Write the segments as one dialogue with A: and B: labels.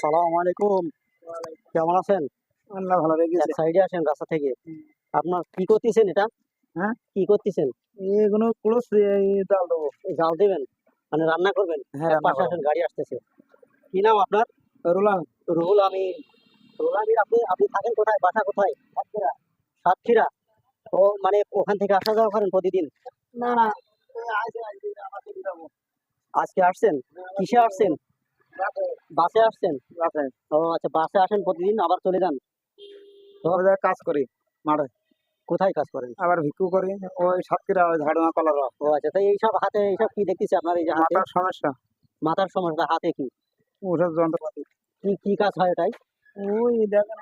A: আসসালামু আলাইকুম। কেমন আছেন?
B: আল্লাহ ভালো রেখেছে
A: সাইডে আসেন রাস্তা থেকে। আপনার কি করতেছেন এটা?
B: হ্যাঁ?
A: কি করতেছেন?
B: এগুলো ক্লোজ ডাল দেবো।
A: জাল দিবেন? মানে রান্না করবেন?
B: হ্যাঁ,
A: পাশে আসেন গাড়ি আসতেছে। কি নাম আপনার?
B: রুলাম
A: রুহুল আমি রুহুল আপনি আপনি থাকেন কোথায়? বাসা কোথায়? সাতক্ষীরা। সাতক্ষীরা। ও মানে ওখান থেকে আসা যাওয়া করেন প্রতিদিন?
B: না না আজকে
A: আসছেন? কিসে আসছেন? বাসে আসছেন? ও আচ্ছা বাসে আসেন প্রতিদিন আবার চলে যান?
B: কাজ করি মাঠে।
A: কোথায় কাজ করেন?
B: আবার ভিক্ষু করি ওই সাতক্ষীরা ওই ঝাড়ুয়া কলার
A: ও আচ্ছা তাই এইসব হাতে এইসব কি দেখতেছি আপনার এই যে
B: মাথার সমস্যা।
A: মাথার সমস্যা হাতে কি?
B: ওষুধ যন্ত্রপাতি।
A: কি কি কাজ হয় এটাই
B: ওই দেখেন।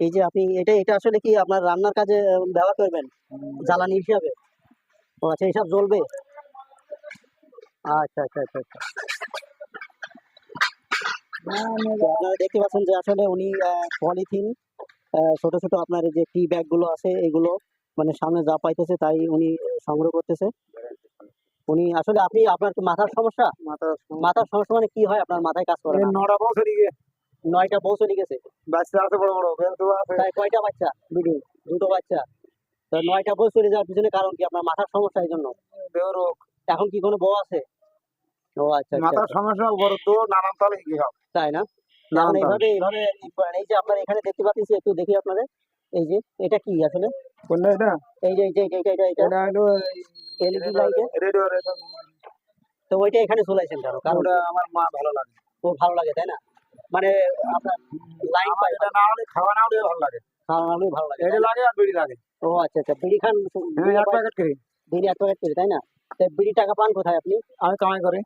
A: এই যে আপনি এটা এটা আসলে কি আপনার রান্নার কাজে ব্যবহার করবেন? জ্বালানি হিসাবে? ও আচ্ছা এইসব জ্বলবে? আচ্ছা আচ্ছা আচ্ছা আচ্ছা। আপনারা দেখতে পাচ্ছেন যে আসলে উনি পলিথিন ছোট ছোট আপনার এই যে টি ব্যাগগুলো আছে এগুলো মানে সামনে যা পাইতেছে তাই উনি সংগ্রহ করতেছে। উনি আসলে আপনি আপনার কি মাথার সমস্যা?
B: মাথার
A: মাথার সমস্যা মানে কি হয়? আপনার মাথায় কাজ করে?
B: নটা বছর
A: নয়টা বউ চলে গেছে।
B: বাচ্চা আছে বড় বড়
A: তাই কয়টা বাচ্চা? দুটো দুটো বাচ্চা। তো নয়টা বউ চলে যাওয়ার পিছনে কারণ কি? আপনার মাথার সমস্যা এই জন্য। এখন কি কোনো বউ আছে? ও আচ্ছা আচ্ছা,
B: মাথার
A: আচ্ছা।
B: সমস্যা বড় তো নানান তালে কি হবে
A: তাই না? এইভাবে এইভাবে এই যে আপনার এখানে দেখতে পাচ্ছি একটু দেখি আপনাদের। এই যে এটা কি আসলে?
B: কোনটা এটা?
A: এই যে এই যে এটা এটা। এটা
B: হলো
A: এলইডি লাইটে
B: রেডিও রেশন
A: তো ওইটা এখানে চলাইছেন কেন কারণ
B: ওটা আমার মা ভালো লাগে।
A: ও ভালো লাগে তাই না? মানে আপনার লাইন পাই
B: এটা না হলে খাওয়া না হলে ভালো লাগে।
A: খাওয়ানো ভালো লাগে
B: এটা লাগে আর বিড়ি লাগে।
A: ও আচ্ছা আচ্ছা বিড়ি খান
B: হ্যাঁ এক প্যাকেট করি।
A: বিড়ি এক প্যাকেট করে তাই না? বিড়ি টাকা পান কোথায় আপনি?
B: আমি কামাই করি।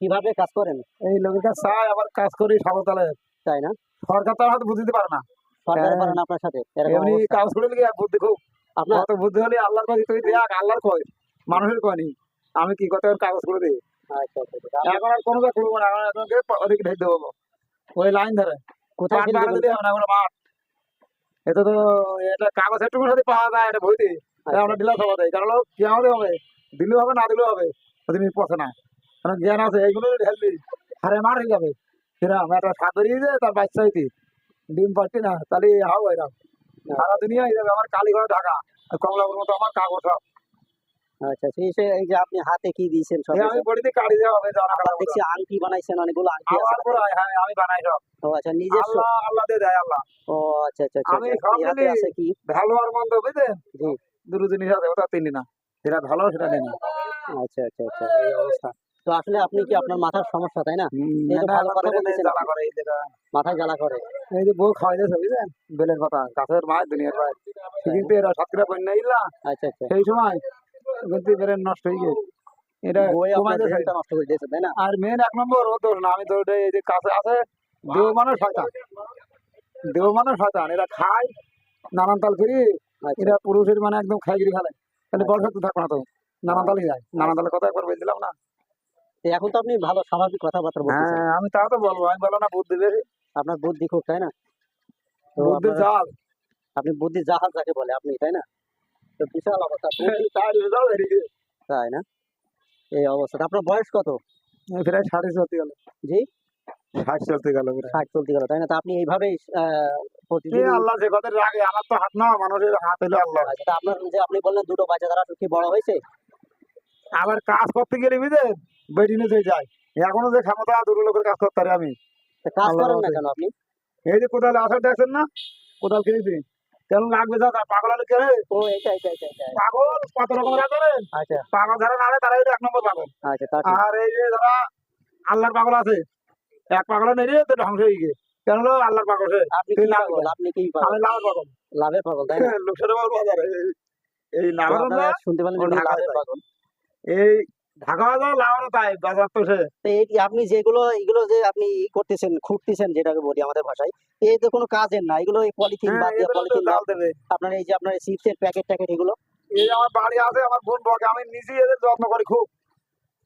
A: কীভাবে কাজ করেন?
B: এই লোকের চাই আবার কাজ করি সাবতালে
A: তাই না?
B: সরকার তো হয়তো বুঝতে পারে না।
A: সরকার
B: হ্যাঁ।
A: পারে না আপনার সাথে?
B: এমনি কাজ করে লিগে বুদ্ধি খুব।
A: আপনার
B: অত বুদ্ধি হলে আল্লাহর কাছে তুই দেখ আল্লাহর কয়। মানুষের কয় নি? আমি কি কথা কাগজ করে দিই?
A: আচ্ছা আচ্ছা আচ্ছা। আপনার
B: এখন আর কোনো কাজ করব না এখন আপনাকে ওদিকে ঢেকে দেবো। ওই লাইন ধরে।
A: কোথায়
B: হবে না মাঠ। এটা তো এটা কাগজ একটু সাথে পাওয়া যায় এটা বইতে। আমরা দিলে সবাই দেয় কারণ কি আমাদের হবে? দিলেও হবে না দিলেও হবে। ওদিন পথে না। কারণ জ্ঞান আছে এইগুলো ঢেলবি হারে মার হয়ে যাবে। একটা তার বাচ্চা হইতে। ডিম পাচ্ছি না তাহলে হাও এরকম সারা দুনিয়া হয়ে যাবে আমার কালীঘর ঢাকা কমলাপুর মতো আমার কাগজ সব।
A: আচ্ছা আচ্ছা এই যে- আপনি হাতে কি দিয়েছেন সব
B: এই আমি বডিতে কাড়ি দেওয়া হবে জানা
A: আবার দেখছি আংটি বানাইছেন অনেকগুলো আংটি আছে।
B: আমার পরে হ্যাঁ আমি বানাই সব।
A: ও আচ্ছা নিজস্ব
B: আল্লাহ আল্লাহ দিয়ে দেয় আল্লাহ।
A: ও আচ্ছা আচ্ছা আচ্ছা
B: আমি। সব
A: এই আছে কি?
B: ভালো আর মন্দ বুঝলেন?
A: জি।
B: দুটো জিনিস আছে ওটা তিনটি না। যেটা ভালো সেটা নেই
A: আচ্ছা আচ্ছা আচ্ছা। এই অবস্থা। তো আসলে আপনি কি আপনার মাথার সমস্যা তাই না? তো।
B: করে
A: মাথায় জ্বালা করে
B: এই যে বউ খাওয়াই বুঝলেন? বেলের কথা গাছের মাছ দুনিয়ার মাছ। সেদিন তো এরা সাতক্ষীরা বন্যা ইল্লা
A: আচ্ছা আচ্ছা।
B: সেই সময় বেলের নষ্ট হয়ে গেছে। এটা
A: নষ্ট করে দিয়েছে তাই না?
B: আর মেন এক নম্বর ও দোষ না। আমি তো ওটা এই যে কাছে আছে দেহ মানে শয়তান। দেহ শয়তান। এরা খায় নানান তাল ফিরি
A: আচ্ছা।
B: এরা পুরুষের মানে একদম খাই গিরি ফেলে তাহলে বড় শক্তি থাকবে না তো। নানান তালই যায় নানান তালের কথা একবার বলে দিলাম না।
A: তো এখন তো আপনি ভালো স্বাভাবিক কথাবার্তা বলতেছেন।
B: হ্যাঁ আমি তা তো বলব আমি বলো না বুদ্ধি বেশি।
A: আপনার বুদ্ধি খুব তাই না?
B: বুদ্ধি জাল।
A: আপনি বুদ্ধি জাহাজ যাকে বলে আপনি তাই না? তো বিশাল অবস্থা
B: তাই এদিকে
A: তাই না? এই অবস্থা আপনার বয়স কত?
B: প্রায় ষাট চলতে গেল।
A: জি?
B: ষাট চলতে গেল
A: ষাট চলতে গেল তাই না? তো আপনি এইভাবেই প্রতিদিন
B: আল্লাহ যে কথা রাগে আমার তো হাত না মানুষের হাত হলো আল্লাহ
A: আপনার যে আপনি বললেন দুটো বাচ্চা তারা কি বড় হয়েছে?
B: আবার কাজ করতে গেলে বুঝে বেডিনে হয়ে যায় এখনও যে ক্ষমতা দুটো লোকের কাজ করতে পারি আমি।
A: কাজ করেন না কেন আপনি?
B: এই যে কোদাল আসার দেখছেন না? কোদাল কিনেছি কেন লাগবে যা পাগল আলু কে
A: ও এটা এটা এটা এটা
B: পাগল? কত
A: আচ্ছা।
B: পাগল যারা নাড়ে তারা এক নম্বর পাগল।
A: আচ্ছা
B: আর এই যে যারা আল্লাহর পাগল আছে এক পাগল নেই রে তো ধ্বংস হয়ে গিয়ে। কেন হলো আল্লাহর পাগল
A: আপনি কি পাগল? আপনি কি
B: আমি
A: পাগল
B: লাভের পাগল।
A: লাভের পাগল তাই না?
B: লোকসানের পাগল। এই-
A: তো শুনতে যে লাভের পাগল।
B: এই ঢাকা বাজার তাই বাজার তো
A: আপনি যেগুলো এগুলো যে আপনি করতেছেন খুঁটতেছেন যেটাকে বলি আমাদের ভাষায় এই তো কোনো কাজের না এগুলো এই পলিথিন
B: হ্যাঁ,
A: বাদ দিয়ে পলিথিন আপনার এই যে আপনার চিপসের প্যাকেট ট্যাকেট এগুলো।
B: এই আমার বাড়ি আছে আমার বোন বকে আমি এদের যত্ন করি খুব।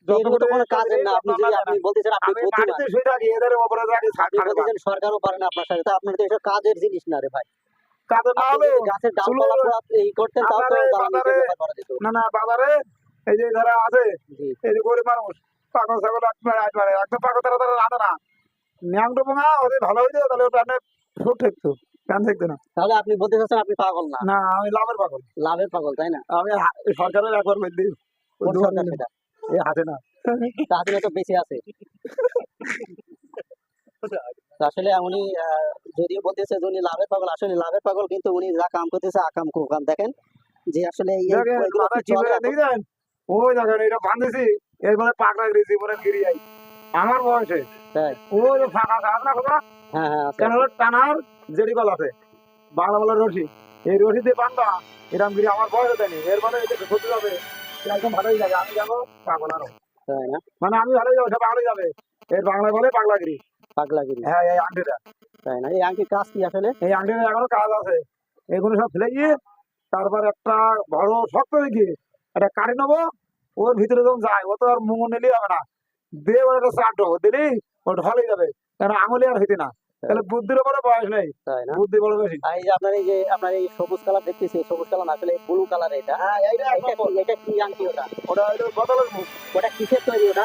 A: তো কাজের সরকারও পারে না আপনার সাথে আপনার তো এসব জিনিস না রে ভাই। গাছের যেত।
B: না না বাজারে এই যে যারা আছে এই যে গরিব মানুষ পাগল ছাগল একবার একদম পাগল তারা তারা রাঁধে না। ন্যাংটো পোঙা ওদের ভালো হইতো তাহলে ওটা ফুট থাকতো প্যান থাকতো না।
A: তাহলে আপনি বলতে চাচ্ছেন আপনি পাগল না?
B: না আমি লাভের পাগল।
A: লাভের পাগল তাই না?
B: আমি সরকারের একবার বললি
A: সরকার সেটা?
B: এই হাতে না।
A: তাহলে তো বেঁচে আছে। আসলে উনি যদিও বলতেছে উনি লাভের পাগল আসলে লাভের পাগল কিন্তু উনি যা কাম করতেছে আকাম কুকাম। দেখেন যে আসলে এই
B: ওই দেখেন এটা বাঁধেছি এরপরে পাকড়া গেছি জীবনে ফিরে যাই আমার বয়সে ওই যে ফাঁকা গাছ না
A: হ্যাঁ হ্যাঁ
B: কেন টানার জেডিকল আছে? বাংলা বাংলা রশি। এই রশি দিয়ে বান্ধা। এরকম গিরি আমার বয়স দেয়নি এরপরে এটা ক্ষতি যাবে একদম ভালোই যাবে আমি যাব পাগল আরও
A: তাই না?
B: মানে আমি ভালোই যাব সে পাগলই যাবে। এর বাংলা বলে পাগলাগিরি
A: পাগলাগিরি
B: হ্যাঁ এই আংটিটা।
A: তাই না? এই আংটির কাজ কি আসলে?
B: এই আংটিটা এখনও কাজ আছে। এগুলো সব ফেলে গিয়ে তারপর একটা বড় শক্ত দেখি। একটা কাটি নেব? ওর ভিতরে যখন যায় ও তো আর মুঙ নিলেই হবে না। দিয়ে ওর একটা চাট দেবো দিলেই ও ঢলে যাবে। আঙুলি আর হইতে না। তাহলে বুদ্ধির উপরে বয়স নেই। বুদ্ধি বড় বেশি।
A: এই যে আপনার এই যে আপনার এই সবুজ কালার দেখতেছি সবুজ কালার আসলে ব্লু কালার এটা।
B: হ্যাঁ
A: এটা কি আংটি ওটা?
B: ওটা হলো বদলের মুখ
A: ওটা কিসের তৈরি ওটা?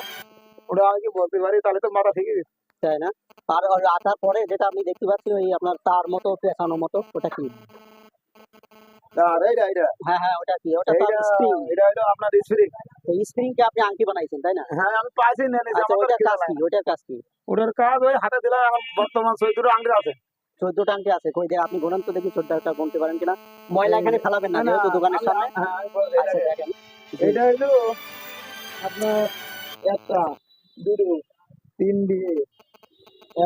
B: ওটা আমি কি বলতে পারি তাহলে তো মাথা ঠিকই।
A: তাই না? আর আটার পরে যেটা আমি দেখতে পাচ্ছি ওই আপনার তার মতো পেছানো মতো ওটা কি?
B: আর এইটা এইটা
A: হ্যাঁ হ্যাঁ ওটা কি ওটা তো স্প্রিং
B: এটা হলো আপনার স্প্রিং
A: কে আপনি আংটি বানাইছেন তাই না?
B: হ্যাঁ আমি পাইছি না
A: আচ্ছা কাজ। কি ওটার কাজ কি?
B: ওটার কাজ ওই হাতে দিলাম এখন বর্তমান চৈত্র আংটি আছে।
A: চোদ্দটা আংটি আছে কই আপনি গুণান তো দেখি চোদ্দটা গুনতে পারেন কিনা। ময়লা এখানে ফেলাবেন না যেহেতু দোকানের সামনে।
B: হ্যাঁ, বলে
A: আচ্ছা
B: এটা হলো আপনার একটা দুটো তিন দিয়ে।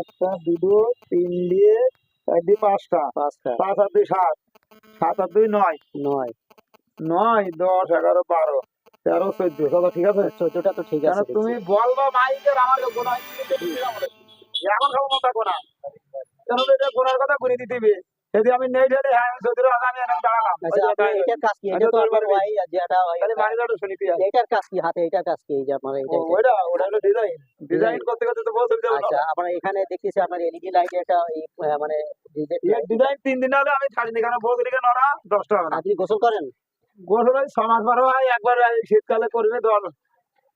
B: একটা দুটো তিন দিয়ে পাঁচটা।
A: পাঁচটা।
B: পাঁচ আর দুই সাত। সাত আর দুই নয়।
A: নয়।
B: নয় দশ এগারো বারো। তেরো চোদ্দ। দাদা ঠিক আছে?
A: চোদ্দটা তো ঠিক আছে
B: তুমি বলবা মাইকের আমার গোনা এখন সব মতো গোনা কেন এটা গোনার কথা ঘুরে দিতে যদি আমি নেই ঢেলে হ্যাঁ আমি এরকম দাঁড়ালাম।
A: আচ্ছা এটার কাজ কি? এটা তো
B: তুমি
A: ওই যেটা
B: তাহলে হবে
A: এটার কাজ কি? হাতে এটার কাজ কি? এই যে আপনার এটা এটা।
B: ওইটা ওটা হলো ডিজাইন ডিজাইন করতে করতে তো বহুত হলো।
A: আচ্ছা এখানে দেখতেছি আপনার এলইডি লাইট একটা এই, মানে
B: ডিজাইন তিন দিন হলে আমি ছাড়িনি কারণ বহুত নড়া দশটা হবে না
A: আপনি গোসল করেন?
B: গোসল ওই মাস বারো হয় একবার শীতকালে করবে দশ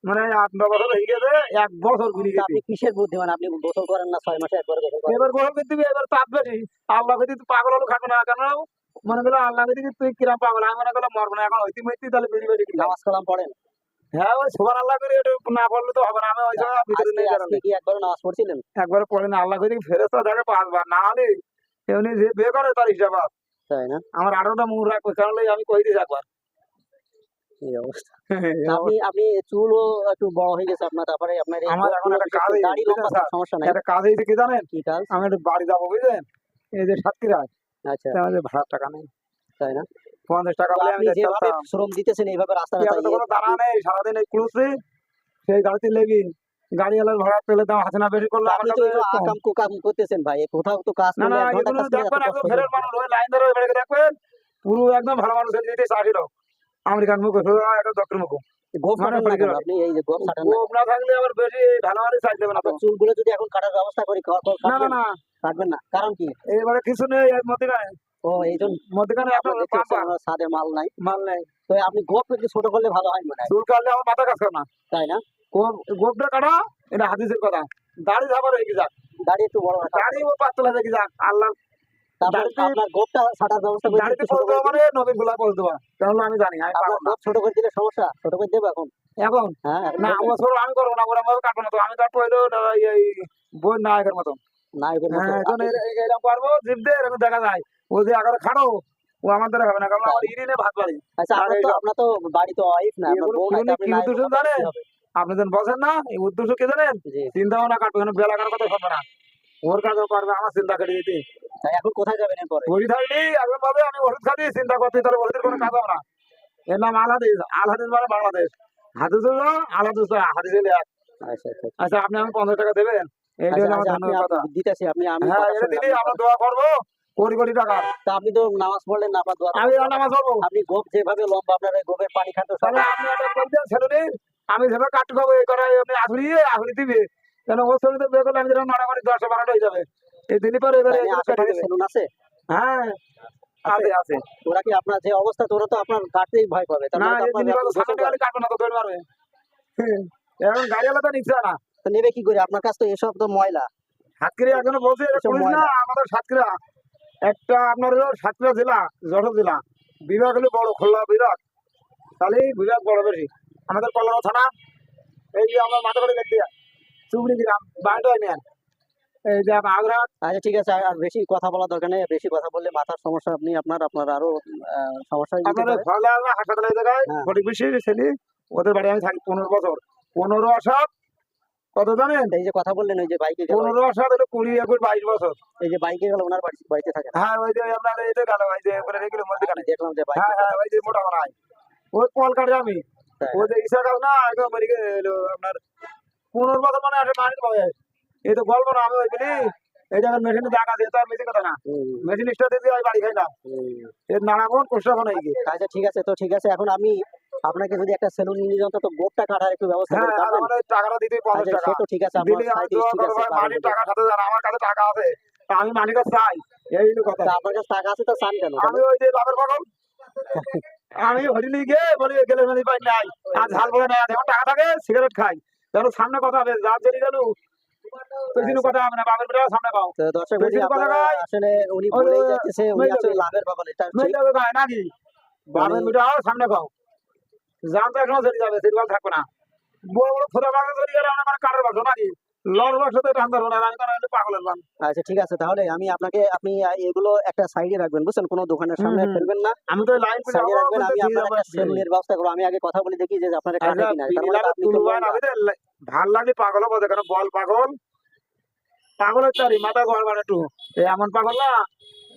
B: মানে আট ন বছর হয়ে গেছে এক বছর ঘুরে গেছে।
A: আপনি কিসের বুদ্ধিমান? আপনি গোসল করেন না ছয় মাসে একবার গোসল করেন।
B: এবার গোসল করতে এবার তাপ বেশি। আল্লাহ যদি পাগল হলো খাবে না কেন? মনে করল আল্লাহ তুই কিরাম পাগল আমি মনে করলাম মরবো না। এখন হইতে মরতে তাহলে।
A: নামাজ কালাম পড়েন।
B: হ্যাঁ ওই সুবান আল্লাহ করে এটা না পড়লে তো হবে না। আমি ওই সময় ভিতরে নিয়ে
A: আজকে কি একবার নামাজ পড়ছিলেন?
B: একবার আল্লাহ পাঁচবার না হলে এমনি যে বিয়ে করে তার হিসাব।
A: তাই না?
B: আমার আঠারোটা মুখ রাখবে কারণ আমি কই দিস একবার।
A: এই অবস্থা আপনি আপনি চুলও একটু বড় হয়ে গেছে আপনার তারপরে আপনার এই
B: আমার এখন একটা কাজ
A: দাড়ি
B: হয়েছে,
A: লম্বা
B: স্যার।
A: সমস্যা নাই
B: একটা কাজ হয়েছে কি জানেন
A: কি কাজ
B: আমি একটু বাড়ি যাব বুঝলেন এই যে সাতক্ষীরা
A: আচ্ছা
B: আমাদের ভাড়ার টাকা নেই
A: তাই না
B: পঞ্চাশ টাকা
A: তো
B: বলে আমি
A: আপনি যেভাবে
B: চালাতাম
A: শ্রম দিতেছেন এইভাবে রাস্তা
B: কি
A: রাস্তা
B: আমাদের কোনো দাঁড়া নেই সারাদিন এই কুলুসি সেই গাড়িতে লেগি গাড়ি এলার ভাড়া পেলে দাম হাসিনা বেশি করলে আমার
A: আপনি তো
B: কাছে
A: এগুলো
B: কম।
A: আকাম কুকাম করতেছেন ভাই এ কোথাও তো কাজ
B: না
A: করলে
B: না
A: এক ঘণ্টা
B: এগুলো
A: কাজ করলে এত
B: দেখবেন একদম
A: কষ্ট
B: ফেরের
A: হয়।
B: মানুষ ওই লাইন ধরে ওই বেড়ে দেখবেন পুরো একদম ভালো মানুষ দিতে চাষির আমেরিকান মুখ একটা দক্ষিণ মুখ
A: গোপ না? আপনি এই যে গোপ না
B: গোপ না থাকলে আবার বেশি ভালো মানুষ চাষ দেবে না
A: আপনার চুলগুলো যদি এখন কাটার ব্যবস্থা করি
B: না না না।
A: কাটবেন না। কারণ কি?
B: এবারে কিছু নেই এর
A: ও এই জন্য
B: মধ্যখানে
A: আপনার
B: পাম্পা
A: মাল নাই।
B: মাল নেই।
A: তো আপনি গোপ একটু ছোট করলে ভালো হয় মনে হয়।
B: চুল কাটলে আমার মাথা কাজ না।
A: তাই না?
B: গোপ গোপটা কাটা এটা হাদিসের কথা। দাড়ি ধাবার হয়ে যাক
A: দাড়ি একটু বড় রাখা।
B: দাড়ি ও পাতলা দেখি যাক আল্লাহ
A: আপনার গোপটা ছাটার ব্যবস্থা করে
B: দাড়িতে
A: একটু ছোট
B: মানে নবীনগুলা পড়তে পারে তাহলে আমি জানি আমি পারব না।
A: ছোট করে দিলে সমস্যা? ছোট করে দেবো এখন?
B: এখন?
A: হ্যাঁ
B: না
A: দেবেন?
B: ছোট আমি করব না ওরা আমাকে কাটবো না তো। আমি কাটবো হইল এই বই নায়কের মতো
A: না এদের
B: হ্যাঁ এখন
A: আপনি-
B: এর- এর- এরকম পারব জিপ এরকম দেখা যায়। ও যে আগে খাড়ো ও আমার দ্বারা হবে না কারণ আমার ইরিনে ভাত বাড়ি।
A: আচ্ছা আপনার তো বাড়ি তো ওয়াইফ না আপনার বউ নাই আপনি
B: জানেন?
A: হবে?
B: আপনি যখন বসেন না এই উদ্দেশ্য কি জানেন? চিন্তা ভাবনা কাটবে বেলা কাটার কথা হবে না। ওর কাজও পারবে আমার চিন্তা কেটে দিতে
A: তাই এখন কোথায় যাবেন এরপরে?
B: ওই থাকলি এখন ভাবে আমি ওষুধ চিন্তা করতে ওষুধের কোনো কাজ হবে না। এর নাম মানে বাংলাদেশ। হাদিস হলো হাদিস হলো এক
A: আচ্ছা
B: আপনি আমি পঞ্চাশ টাকা দেবেন? এইটা
A: আচ্ছা,
B: আমার
A: আচ্ছা,
B: ধন্যবাদ। কথা
A: দিতেছি আপনি আমি
B: হ্যাঁ এটা দিলে আমরা দোয়া করব কোটি কোটি টাকা।
A: তা আপনি তো নামাজ পড়লেন না আপনার
B: আমি নামাজ পড়ব।
A: আপনি গোপ যেভাবে লম্বা আপনার গোপের পানি খান তো সব-
B: তাহলে আপনি একটা করবেন ছেলে আমি যেভাবে কাট খাব এই করে আপনি আসলিয়ে আসলি দিবে। কেন ওর শরীরে বের করলে আমি যেরকম নটা করে দশটা বারোটা হয়ে যাবে? এই দিনই পরে এবারে।
A: সেলুন আছে?
B: হ্যাঁ আছে আছে
A: ওরা কি আপনার যে অবস্থা তোরা তো আপনার কাটতেই ভয় পাবে।
B: না
A: মানে
B: এই দিনই পরে সামনে গাড়ি কাটবে না তো দৌড় মারবে এখন গাড়িওয়ালা তো নিচ্ছে না।
A: তো নেবে কি করে? আপনার কাছ তো এসব তো ময়লা।
B: সাতক্ষীরা এখনও বলছে না আমাদের সাতক্ষীরা। একটা আপনার সাতক্ষীরা জেলা যশোর জেলা। বিভাগ হলো বড় খুলনা বিভাগ। তাহলে বিভাগ বড় বেশি। আমাদের কল্যাণ থানা এই যে আমার মাথা করে দেখতে চুবড়ি গ্রাম
A: আচ্ছা ঠিক আছে আর বেশি কথা বলা দরকার নেই বেশি কথা বললে মাথার সমস্যা আপনি আপনার আপনার আরও সমস্যা হয়ে যেতে
B: আপনার
A: পারে।
B: ফলা হাসপাতালে জায়গায়
A: হ্যাঁ।
B: ফটিক বেশি ছেলে ওদের বাড়ি আমি থাকি পনেরো বছর। পনেরো আসাদ? কত জানেন?
A: এই যে কথা বললেন ওই যে বাইকে
B: পনেরো আসাদ হলো কুড়ি একুশ বাইশ বছর।
A: এই যে বাইকে গেল ওনার বাড়ি- বাড়িতে থাকে।
B: হ্যাঁ ওই যে আপনার এই যে গেল ওই যে ওখানে রেগুলো
A: দেখলাম যে
B: হ্যাঁ হ্যাঁ ওই যে মোটা ওই কল কাটে আমি। ওই যে ইসা কাল না একদম আপনার পনেরো বছর মানে এই তো গল্প না আমি ওই বলি এই জায়গায় মেশিনে তার মেশিন কথা না। মেশিন দিয়ে ওই বাড়ি না। এর কোষ্টাপন হয়ে গিয়ে
A: আচ্ছা ঠিক আছে তো ঠিক আছে এখন আমি আপনাকে যদি একটা সেলুন নিয়ে যান তো গোপটা কাটার একটু ব্যবস্থা
B: হ্যাঁ
A: করে
B: আর
A: পারবেন?
B: টাকাটা দিতে পঞ্চাশ
A: আচ্ছা
B: টাকা।
A: তো ঠিক আছে আমার ঠিক আছে
B: মানির টাকা সাথে জানা আমার কাছে টাকা আছে। তা আমি মানিকের চাই এই কথা।
A: আপনার কাছে টাকা আছে তো চান কেন?
B: আমি ওই যে পাগল। আমি হরিলি গিয়ে বলি গেলে মানে পাই নাই। আর ঝাল বলে নাই এখন টাকা থাকে সিগারেট খাই। যেন সামনে কথা হবে যা জেনে গেল পেছনে কথা হবে না বাবার বেটা সামনে পাও।
A: তো দর্শক। আসলে উনি বলেই যাচ্ছে উনি আসলে। লাভের বাবা এটা
B: নাকি?
A: বাবার
B: বেটা সামনে পাও। জান তো এখনও চলে যাবে সিরিয়াল থাকবে না। বড় বড় খোদা বাগান জেনে গেলে আমরা কাঠের বাসো নাকি? লড় বাসো তো টান ধরবো না আমি পাগলের মান
A: আচ্ছা ঠিক আছে তাহলে আমি আপনাকে আপনি এগুলো একটা সাইডে রাখবেন বুঝছেন? কোনো দোকানের সামনে
B: হুম, হুম।
A: ফেলবেন না।
B: আমি তো লাইন পেয়ে
A: সাইডে রাখবেন আমি আপনার
B: যাব
A: একটা
B: একটু।
A: সেলুনের ব্যবস্থা করব। আমি আগে কথা বলে দেখি যে আপনার কাটে কিনা। তার মানে আপনি?
B: ভালো লাগলে পাগল হব বল পাগল। পাগলের চারি মাথা ঘর বাড়ে একটু। এমন পাগল না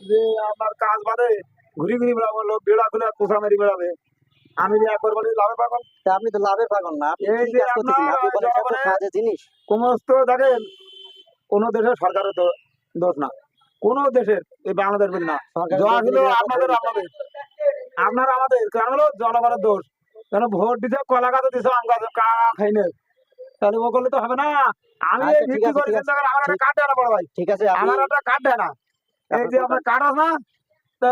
B: যে আমার কাজ বাদে ঘুরি ঘুরি বেড়াবো লোক বেড়া খুলে পোষা মেরি বেড়াবে। আমি যে একবার বলি লাভে পাগল?
A: আপনি তো লাভের পাগল না আপনি কি কাজ করতেছেন? আপনি বলেন সব তো জিনিস?
B: সমস্ত দেখেন কোন দেশের সরকারের দোষ না। কোন দেশের এই বাংলাদেশ না। হলো আপনাদের আপনাদের। আপনার আমাদের কারণ হলো জনগণের দোষ। কেন ভোট দিতে কলা গাছ দিছে আম গাছ কা খাই না তাহলে ও করলে তো হবে না। আমি
A: আচ্ছা,
B: ভিত্তি করে আমার একটা
A: ঠিক-
B: কার্ড দেয় না বড় ভাই।
A: ঠিক আছে
B: আমার একটা কার্ড দেয় না। এই যে
A: আপনার
B: আপনার কার্ড আছে না তো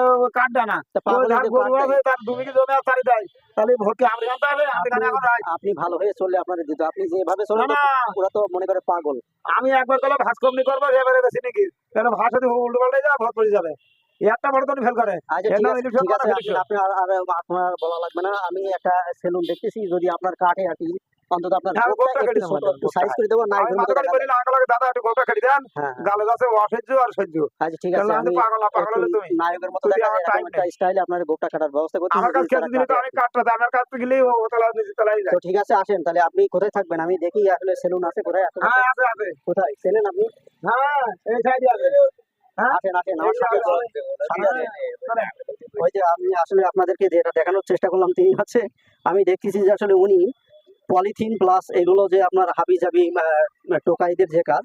B: না।
A: তা
B: ওই
A: পাগলের
B: যার
A: যে
B: গরু
A: কার্ড
B: আছে তার দু বিঘি জমি আছে দেয়। তাহলে ভোট কি আমরা জানতে হবে আমরা জানি এখন
A: আপনি ভালো হয়ে চললে আপনার দিত। আপনি যেভাবে চলেন ওরা তো মনে করে পাগল।
B: আমি একবার গেলে ভাস কমনি করব এবারে বেশি নাকি? কেন ভাষা দিয়ে উল্টো পাল্টে যা ভোট পড়ে যাবে। একটা ভোট তো ফেল করে।
A: আচ্ছা। আপনার আর আপনার বলা লাগবে না। আমি একটা সেলুন দেখতেছি যদি আপনার কাটে আর কি অন্তত আপনার
B: হ্যাঁ,
A: গোপটা
B: গোপটা
A: একটু
B: কেটে
A: ছোট একটু সাইজ করে দেবো না
B: দাদা একটু খেলি দেন
A: হ্যাঁ।
B: গালে যাচ্ছে অসহ্য আর সহ্য
A: আচ্ছা ঠিক আছে
B: আমি পাগল না পাগল তুমি।
A: নায়কের মতো স্টাইলে আপনার গোপটা কাটার ব্যবস্থা করতেছি
B: আমার কাছে দিলে তো আমি কাটতে দেয় আমার কাছে গেলেই ও তলা নিচে তলাই যায়।
A: তো ঠিক আছে আসেন তাহলে আপনি কোথায় থাকবেন? আমি দেখি আসলে সেলুন আছে কোথায় আসলে
B: হ্যাঁ আছে আছে।
A: কোথায়? চেনেন আপনি?
B: হ্যাঁ এই সাইডে আছে। হ্যাঁ।
A: ওই যে আমি আসলে আপনাদেরকে যেটা দেখানোর চেষ্টা করলাম তিনি হচ্ছে আমি দেখতেছি যে আসলে উনি পলিথিন প্লাস এগুলো যে আপনার হাবি জাবি টোকাইদের যে কাজ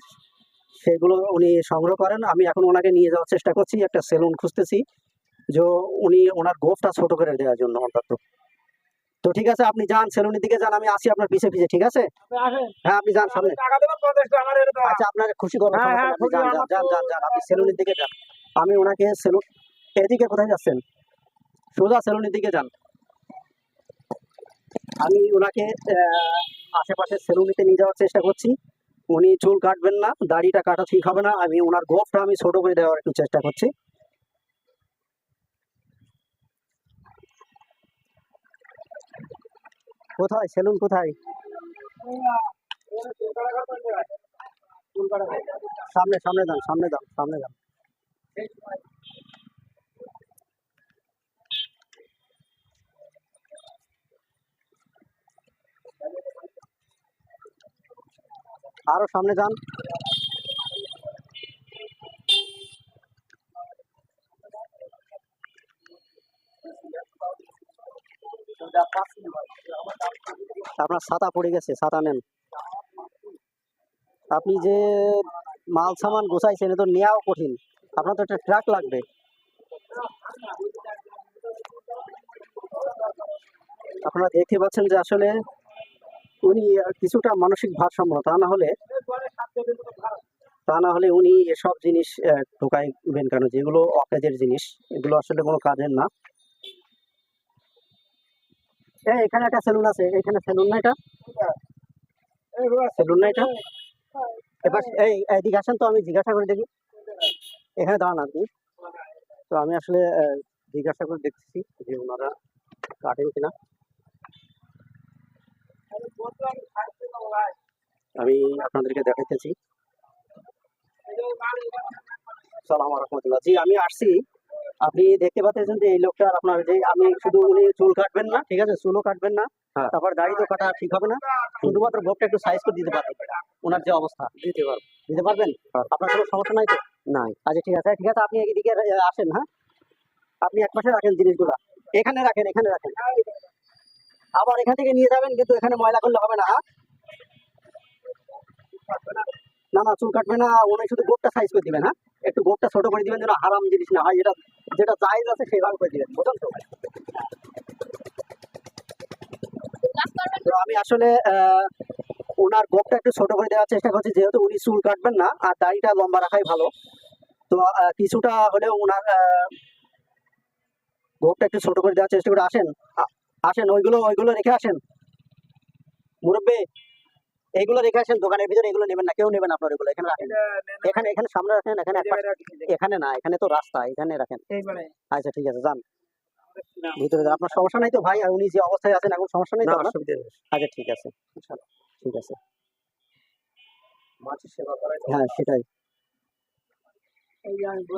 A: সেগুলো উনি সংগ্রহ করেন। আমি এখন ওনাকে নিয়ে যাওয়ার চেষ্টা করছি একটা সেলুন খুঁজতেছি। যে উনি ওনার গোফটা ছোট করে দেওয়ার জন্য অন্তত। তো ঠিক আছে আপনি যান সেলুনের দিকে যান আমি আসি আপনার পিছে পিছে ঠিক আছে? হ্যাঁ আপনি যান সামনে। আচ্ছা আপনার খুশি করব
B: হ্যাঁ, হ্যাঁ,
A: যান যান যান যান আপনি সেলুনের দিকে যান। আমি ওনাকে সেলুন এদিকে কোথায় যাচ্ছেন? সোজা সেলুনের দিকে যান। আমি ওনাকে আশেপাশে সেলুনিতে নিয়ে যাওয়ার চেষ্টা করছি। উনি চুল কাটবেন না, দাড়িটা কাটা ঠিক হবে না। আমি ওনার গোফটা আমি ছোট করে দেওয়ার একটু চেষ্টা করছি। কোথায়? সেলুন কোথায়? সামনে সামনে যান সামনে যান সামনে যান আরও সামনে যান। আপনার ছাতা পড়ে গেছে, ছাতা নেন। আপনি যে মাল সামান গোছাইছেন তো নেওয়াও কঠিন। আপনার তো একটা ট্রাক লাগবে। আপনারা দেখতে পাচ্ছেন যে আসলে উনি কিছুটা মানসিক ভারসাম্য তা না হলে তা না হলে উনি এসব জিনিস ঢোকাইবেন কেন? যেগুলো অকাজের জিনিস এগুলো আসলে কোনো কাজের না। এই, এখানে একটা সেলুন আছে। এখানে সেলুন না এটা? সেলুন না এটা? এবার এই এদিকে আসেন তো আমি জিজ্ঞাসা করে দেখি। এখানে দাঁড়ান আপনি। তো আমি আসলে জিজ্ঞাসা করে দেখতেছি যে ওনারা কাটেন কিনা। আমি আপনাদেরকে দেখাইতেছি। সালাম রহমতুল্লাহ জি আমি আসছি। আপনি দেখতে পাচ্ছেন যে এই লোকটা আপনার যে আমি শুধু উনি চুল কাটবেন না ঠিক আছে? চুলও কাটবেন না।
B: হ্যাঁ।
A: তারপর দাড়ি তো কাটা ঠিক হবে না। শুধুমাত্র ভোগটা একটু সাইজ করে দিতে পারবেন। ওনার যে অবস্থা দিতে পারবেন দিতে পারবেন? আপনার কোনো সমস্যা নাই তো? নাই। আচ্ছা ঠিক আছে। ঠিক আছে আপনি এদিকে আসেন হ্যাঁ? আপনি এক পাশে রাখেন জিনিসগুলা। এখানে রাখেন এখানে রাখেন। আবার এখান থেকে নিয়ে যাবেন, কিন্তু এখানে ময়লা করলে হবে না হ্যাঁ? না না, চুল কাটবে না, উনি শুধু গোপটা সাইজ করে দিবেন হ্যাঁ? একটু গোপটা ছোট করে দিবেন যেন হারাম জিনিস না হয়, যেটা যেটা জায়েজ আছে সেভাবে করে দিবেন, বুঝলেন তো? তো আমি আসলে ওনার গোপটা একটু ছোট করে দেওয়ার চেষ্টা করছি, যেহেতু উনি চুল কাটবেন না, আর দাড়িটা লম্বা রাখাই ভালো। তো কিছুটা হলেও ওনার গোপটা একটু ছোট করে দেওয়ার চেষ্টা করে, আসেন আসেন ওইগুলো ওইগুলো রেখে আসেন। মুরব্বী এইগুলো রেখে আসেন দোকানের ভিতরে এগুলো নেবেন না কেউ নেবেন আপনার এগুলো এখানে রাখেন। এখানে এখানে সামনে রাখেন এখানে এখানে না এখানে তো রাস্তা এখানে রাখেন। আচ্ছা ঠিক আছে যান। ভিতরে আপনার সমস্যা নাই তো ভাই আর উনি যে অবস্থায় আছেন এখন সমস্যা নেই তো আচ্ছা ঠিক আছে ঠিক আছে। হ্যাঁ সেটাই।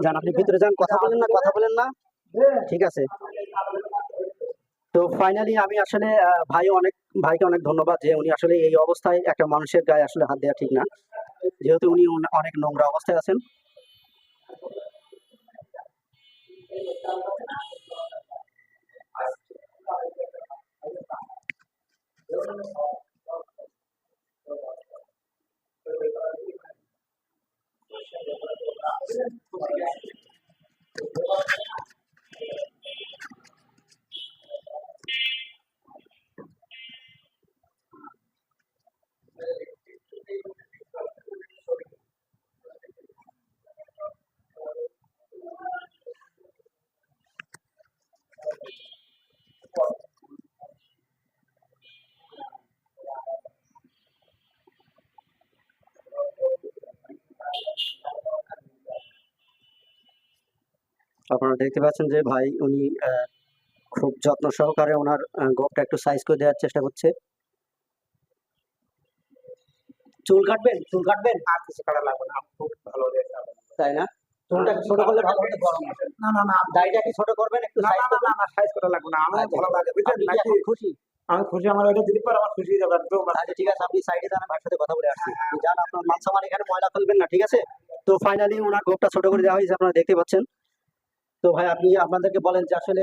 A: যান আপনি ভিতরে যান কথা বলেন না কথা বলেন না। ঠিক আছে। তো ফাইনালি আমি আসলে ভাই অনেক, ভাইকে অনেক ধন্যবাদ যে উনি আসলে এই অবস্থায় একটা মানুষের গায়ে আসলে হাত দেওয়া ঠিক না। যেহেতু উনি অনেক নোংরা অবস্থায় আছেন। আপনারা দেখতে পাচ্ছেন যে ভাই উনি খুব যত্ন সহকারে ওনার গোপটা একটু সাইজ করে দেওয়ার চেষ্টা করছে। চুল কাটবেন চুল কাটবেন।
B: আর কিছু কাটা লাগবে না খুব ভালো
A: তাই না? চুলটা ছোট করলে ভালো হতো গরম
B: না না না।
A: দাড়িটা কি ছোট করবেন একটু সাইজ
B: না না না সাইজ করা লাগবে না আমার ভালো লাগে বুঝলেন? নাকি
A: খুশি?
B: আমি খুশি আমার ওইটা দিলে পর আমার খুশি হয়ে যাবে একদম।
A: আচ্ছা ঠিক আছে আপনি সাইডে যান ভাইয়ের সাথে কথা বলে আসছি। আপনি যান আপনার মান সম্মান এখানে ময়লা ফেলবেন না ঠিক আছে? তো ফাইনালি ওনার গোপটা ছোট করে দেওয়া হয়েছে আপনারা দেখতে পাচ্ছেন। তো ভাই আপনি আপনাদেরকে বলেন যে আসলে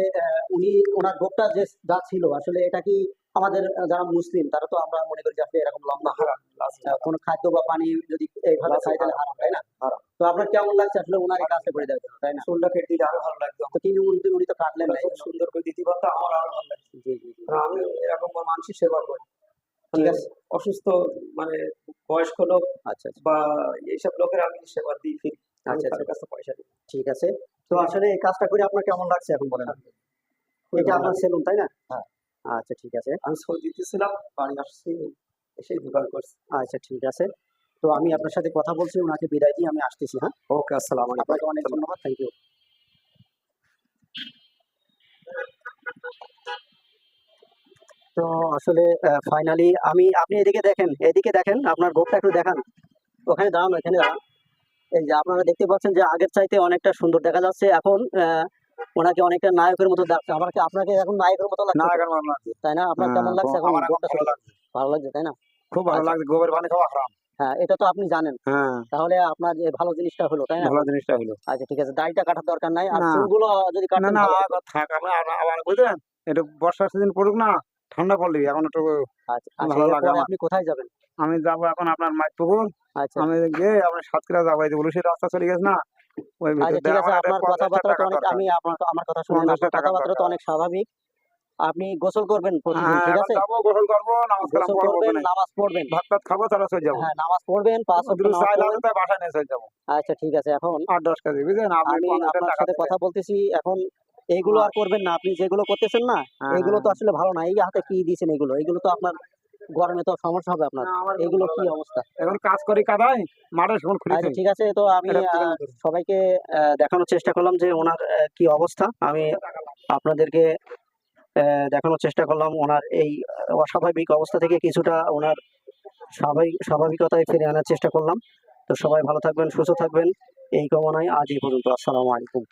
A: উনি ওনার গোপটা যে যা ছিল আসলে এটা কি আমাদের যারা মুসলিম তারা তো আমরা মনে করি যে আসলে এরকম লম্বা হারাম কোনো খাদ্য বা পানি যদি এইভাবে খাই তাহলে হারাম তাই না? তো আপনার কেমন লাগছে আসলে ওনার এই কাজটা করে দেওয়ার জন্য, তাই না?
B: কেটে দিলে আরও ভালো লাগতো।
A: তো তিনি উনি উনি তো কাটলেন না।
B: সুন্দর করে দিতে পারতো আমার আরও ভালো লাগতো।
A: জি জি জি।
B: আমি এরকম মানুষের সেবা করি। অসুস্থ মানে বয়স্ক লোক
A: আচ্ছা আচ্ছা।
B: বা এইসব লোকের আমি সেবা দিই।
A: আচ্ছা,
B: কাছে পয়সা দিই।
A: ঠিক আছে। তো আসলে এই কাজটা করে আপনার কেমন লাগছে এখন বলেন এটা আপনার সেলুন তাই না?
B: হ্যাঁ।
A: আচ্ছা ঠিক আছে।
B: আমি সই দিতেছিলাম বাড়ি আসছি এসে দোকান করছি।
A: আচ্ছা ঠিক আছে। তো আমি আপনার সাথে কথা বলছি ওনাকে বিদায় দিয়ে আমি আসতেছি হ্যাঁ?
B: ওকে আসসালাম
A: আপনাকে অনেক ধন্যবাদ। থ্যাংক ইউ তো আসলে ফাইনালি আমি আপনি এদিকে দেখেন এদিকে দেখেন আপনার গোপটা একটু দেখান। ওখানে দাঁড়ান ওখানে দাঁড়ান। এই যে আপনারা দেখতে পাচ্ছেন যে আগের চাইতে অনেকটা সুন্দর দেখা যাচ্ছে। এখন ওনাকে অনেকটা নায়কের মতো লাগছে। আমাকে আপনাকে এখন নায়কের মতো লাগছে? তাই না? আপনার কেমন লাগছে? এখন
B: ভালো লাগছে।
A: তাই না?
B: খুব ভালো
A: আচ্ছা।
B: লাগছে। গোবর পানি খাওয়া হারাম।
A: হ্যাঁ এটা তো আপনি জানেন।
B: হ্যাঁ।
A: তাহলে আপনার যে ভালো জিনিসটা হলো তাই না?
B: ভালো জিনিসটা হলো।
A: আচ্ছা ঠিক আছে। দাড়িটা কাটার দরকার নাই। আর। চুলগুলো যদি
B: না
A: কাটেন
B: না থাক আবার বুঝলেন? একটু বর্ষার সিজন পড়ুক না। ঠান্ডা পড়লি এখন একটু
A: আচ্ছা আচ্ছা,
B: ভালো লাগে।
A: আপনি কোথায় যাবেন?
B: আমি যাব এখন আপনার মাইপুকুর
A: আচ্ছা।
B: আমি গিয়ে আপনার সাতক্ষীরা যাব এই যে বলুসের রাস্তা চলে গেছে না? ওই
A: আচ্ছা
B: ভিতর দিয়ে আমার একটা
A: আপনার কথাবার্তা তো অনেক আমি আপনার আমার কথা শুনুন আপনার কথাবার্তা তো অনেক স্বাভাবিক। আপনি গোসল করবেন প্রতিদিন
B: হ্যাঁ
A: ঠিক আছে?
B: যাব গোসল করব নামাজ কালাম করব।
A: নামাজ পড়বেন।
B: ভাত টাত খাব তারা চলে যাব।
A: হ্যাঁ নামাজ পড়বেন পাঁচ ওয়াক্ত নামাজ পড়বেন।
B: তাই নিয়ে চলে যাব।
A: আচ্ছা ঠিক আছে এখন
B: আট দশ কেজি বুঝলেন? আপনি
A: আপনার সাথে কথা বলতেছি এখন এইগুলো আর করবেন না আপনি যেগুলো করতেছেন না
B: হ্যাঁ,
A: এগুলো তো আসলে ভালো না এই হাতে কি দিয়েছেন এগুলো এগুলো তো আপনার গরমে তো সমস্যা হবে আপনার এগুলো কি অবস্থা?
B: এখন কাজ করি কাদায় মাঠে শুন খুলে
A: আচ্ছা ঠিক আছে তো আমি সবাইকে দেখানোর চেষ্টা করলাম যে ওনার কি অবস্থা। আমি আপনাদেরকে দেখানোর চেষ্টা করলাম ওনার এই অস্বাভাবিক অবস্থা থেকে কিছুটা ওনার স্বাভাবিক স্বাভাবিকতায় ফিরে আনার চেষ্টা করলাম। তো সবাই ভালো থাকবেন সুস্থ থাকবেন এই কামনায় আজ এই পর্যন্ত। আসসালামু আলাইকুম।